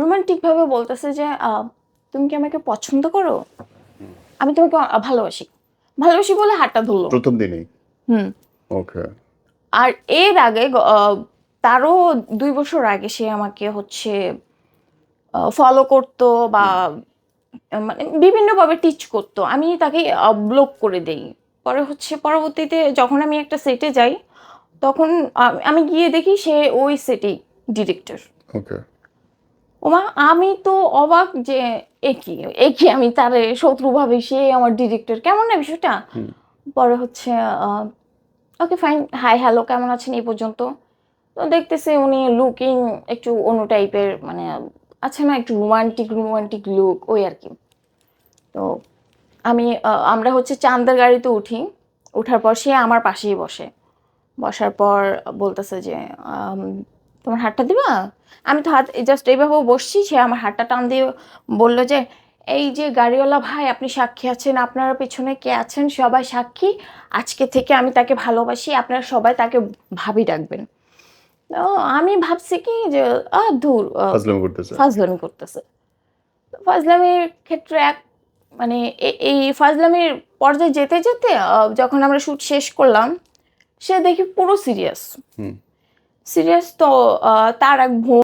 Romantic ভাবে বলতেছে যে তুমি কি আমাকে পছন্দ করো? আমি তোমাকে ভালোবাসি। ভালোবাসি বলে হাতটা ধরলো প্রথম দিনেই? হুম। ওকে। আর এর আগে তারও দুই বছর আগে সে আমাকে হচ্ছে ফলো করতো বা মানে বিভিন্নভাবে টিচ করতো। আমি তাকে ব্লক করে দেই। পরে হচ্ছে পরবর্তীতে যখন আমি একটা সেটে যাই তখন আমি গিয়ে দেখি সে ওই সেটেই ডিরেক্টর ওকে। ওমা আমি তো অবাক যে একই একই আমি তার শত্রু ভাবে সে আমার ডিরেক্টর কেমন না বিষয়টা? পরে হচ্ছে ওকে ফাইন হাই হ্যালো কেমন আছেন এই পর্যন্ত? তো দেখতেছি উনি লুকিং একটু অন্য টাইপের মানে আছে না একটু রোমান্টিক রোমান্টিক লুক ওই আর কি। তো আমি আমরা হচ্ছে চান্দার গাড়িতে উঠি ওঠার পর সে আমার পাশেই বসে। বসার পর বলতেছে যে তোমার হাতটা দিবা? আমি তো হাত জাস্ট এইভাবে বসছি সে আমার হাতটা টান দিয়ে বলল যে এই যে গাড়িওয়ালা ভাই আপনি সাক্ষী আছেন আপনারা পেছনে কে আছেন? সবাই সাক্ষী। আজকে থেকে আমি তাকে ভালোবাসি আপনারা সবাই তাকে ভাবি ডাকবেন। আমি ভাবছি কি যে দূর ফাজলামি করতেছে। ফাজলামির ক্ষেত্রে এক মানে এই ফাজলামির পর্যায়ে যেতে যেতে যখন আমরা শ্যুট শেষ করলাম সে দেখি পুরো সিরিয়াস হুম। সিরিয়াস তো তার এক